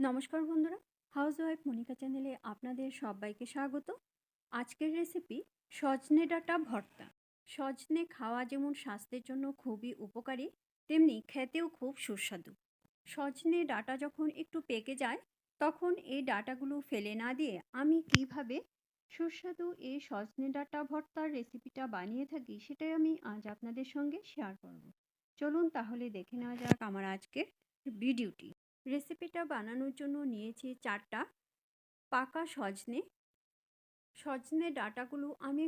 নমস্কার বন্ধুরা। House wife Monika চ্যানেলে আপনাদের সবাইকে স্বাগত। আজকের রেসিপি সজনে ডাঁটা ভর্তা। সজনে খাওয়া যেমন স্বাস্থ্যের জন্য খুবই উপকারী, তেমনি খেতেও খুব সুস্বাদু। সজনে ডাটা যখন একটু পেকে যায়, তখন এই ডাটাগুলো ফেলে না দিয়ে আমি কীভাবে সুস্বাদু এই সজনে ডাঁটা ভর্তার রেসিপিটা বানিয়ে থাকি, সেটাই আমি আজ আপনাদের সঙ্গে শেয়ার করব। চলুন তাহলে দেখে নেওয়া যাক আমার আজকের ভিডিওটি রেসিপিটা বানানোর জন্য নিয়েছি চারটা পাকা সজনে। সজনে ডাটাগুলো আমি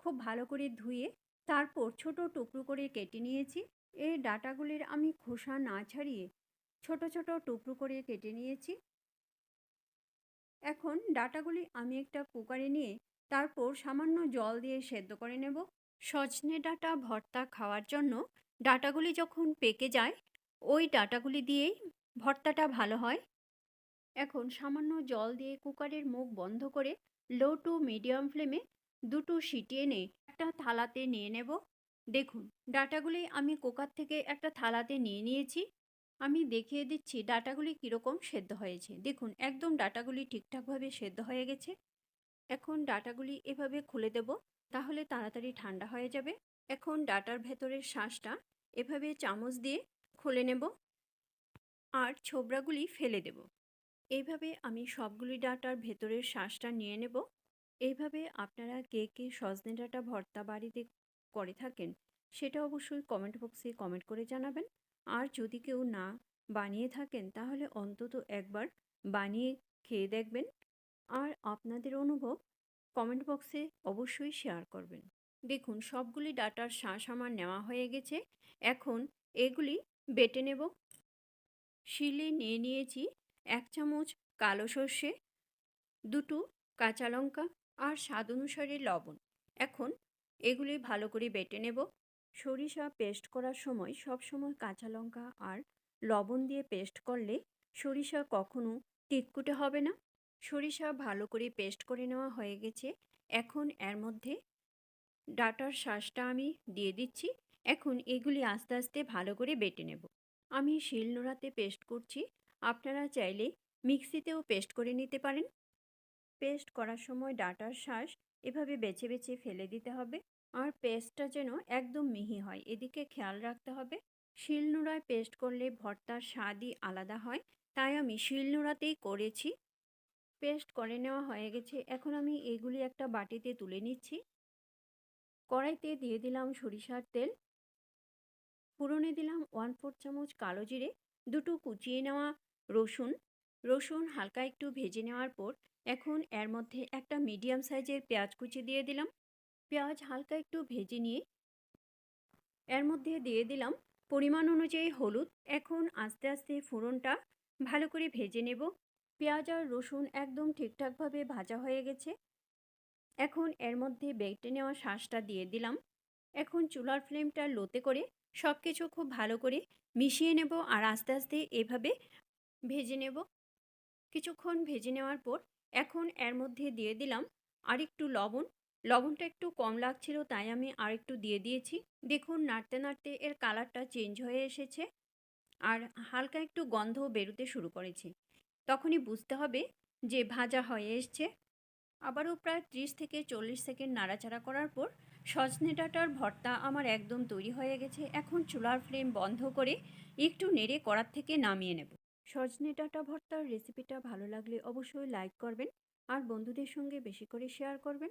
খুব ভালো করে ধুয়ে তারপর ছোট টুকরো করে কেটে নিয়েছি। এই ডাটাগুলির আমি খোসা না ছাড়িয়ে ছোট ছোট টুকরো করে কেটে নিয়েছি। এখন ডাটাগুলি আমি একটা কুকারে নিয়ে তারপর সামান্য জল দিয়ে সেদ্ধ করে নেব। সজনে ডাটা ভর্তা খাওয়ার জন্য ডাটাগুলি যখন পেকে যায়, ওই ডাটাগুলি দিয়েই ভর্তাটা ভালো হয়। এখন সামান্য জল দিয়ে কুকারের মুখ বন্ধ করে লো টু মিডিয়াম ফ্লেমে দুটো সিটি এনে একটা থালাতে নিয়ে নেব। দেখুন, ডাটাগুলি আমি কুকার থেকে একটা থালাতে নিয়ে নিয়েছি। আমি দেখিয়ে দিচ্ছি ডাটাগুলি কীরকম সেদ্ধ হয়েছে। দেখুন, একদম ডাটাগুলি ঠিকঠাকভাবে সেদ্ধ হয়ে গেছে। এখন ডাটাগুলি এভাবে খুলে দেব, তাহলে তাড়াতাড়ি ঠান্ডা হয়ে যাবে। এখন ডাটার ভেতরের শ্বাসটা এভাবে চামচ দিয়ে খুলে নেব। আর ছোবড়াগুলি ফেলে দেব। এইভাবে আমি সবগুলি ডাটার ভেতরের শ্বাসটা নিয়ে নেব। এইভাবে আপনারা কে কে সজনে ডাটা ভর্তা বাড়িতে করে থাকেন, সেটা অবশ্যই কমেন্ট বক্সে কমেন্ট করে জানাবেন। আর যদি কেউ না বানিয়ে থাকেন, তাহলে অন্তত একবার বানিয়ে খেয়ে দেখবেন। আর আপনাদের অনুভব কমেন্ট বক্সে অবশ্যই শেয়ার করবেন। দেখুন, সবগুলি ডাটার শ্বাস আমার নেওয়া হয়ে গেছে। এখন এগুলি বেটে নেব। শিলে নিয়ে নিয়েছি এক চামচ কালো সর্ষে, দুটো কাঁচা লঙ্কা আর স্বাদ অনুসারে লবণ। এখন এগুলি ভালো করে বেটে নেব। সরিষা পেস্ট করার সময় সব সময় কাঁচা লঙ্কা আর লবণ দিয়ে পেস্ট করলে সরিষা কখনো তিতকুটে হবে না। সরিষা ভালো করে পেস্ট করে নেওয়া হয়ে গেছে। এখন এর মধ্যে ডাটার শ্বাসটা আমি দিয়ে দিচ্ছি। এখন এগুলি আস্তে আস্তে ভালো করে বেটে নেব। আমি শিলনোড়াতে পেস্ট করছি। আপনারা চাইলে মিক্সিতেও পেস্ট করে নিতে পারেন। পেস্ট করার সময় ডাটার শ্বাস এভাবে বেছে বেছে ফেলে দিতে হবে। আর পেস্টটা যেন একদম মিহি হয়, এদিকে খেয়াল রাখতে হবে। শিলনোড়ায় পেস্ট করলে ভর্তার স্বাদই আলাদা হয়, তাই আমি শিলনোড়াতেই করেছি। পেস্ট করে নেওয়া হয়ে গেছে। এখন আমি এগুলি একটা বাটিতে তুলে নিচ্ছি। কড়াইতে দিয়ে দিলাম সরিষার তেল। ফোড়নে দিলাম ওয়ান ফোর চামচ কালো জিরে, দুটো কুচিয়ে নেওয়া রসুন। রসুন হালকা একটু ভেজে নেওয়ার পর এখন এর মধ্যে একটা মিডিয়াম সাইজের পেঁয়াজ কুচি দিয়ে দিলাম। পেঁয়াজ হালকা একটু ভেজে নিয়ে এর মধ্যে দিয়ে দিলাম পরিমাণ অনুযায়ী হলুদ। এখন আস্তে আস্তে ফোড়নটা ভালো করে ভেজে নেব। পেঁয়াজ আর রসুন একদম ঠিকঠাকভাবে ভাজা হয়ে গেছে। এখন এর মধ্যে বেটে নেওয়া শাঁসটা দিয়ে দিলাম। এখন চুলার ফ্লেমটা লোতে করে সব কিছু খুব ভালো করে মিশিয়ে নেব আর আস্তে আস্তে এভাবে ভেজে নেব। কিছুক্ষণ ভেজে নেওয়ার পর এখন এর মধ্যে দিয়ে দিলাম আরেকটু লবণ। লবণটা একটু কম লাগছিল, তাই আমি আরেকটু দিয়ে দিয়েছি। দেখুন, নাড়তে নাড়তে এর কালারটা চেঞ্জ হয়ে এসেছে আর হালকা একটু গন্ধ বেরোতে শুরু করেছে। তখনই বুঝতে হবে যে ভাজা হয়ে এসছে। আবারও প্রায় ত্রিশ থেকে চল্লিশ সেকেন্ড নাড়াচাড়া করার পর সজনে ডাঁটার ভর্তা আমার একদম তৈরি হয়ে গেছে। এখন চুলার ফ্লেম বন্ধ করে একটু নেড়ে কড়ার থেকে নামিয়ে নেব। সজনে ডাঁটা ভর্তার রেসিপিটা ভালো লাগলে অবশ্যই লাইক করবেন আর বন্ধুদের সঙ্গে বেশি করে শেয়ার করবেন।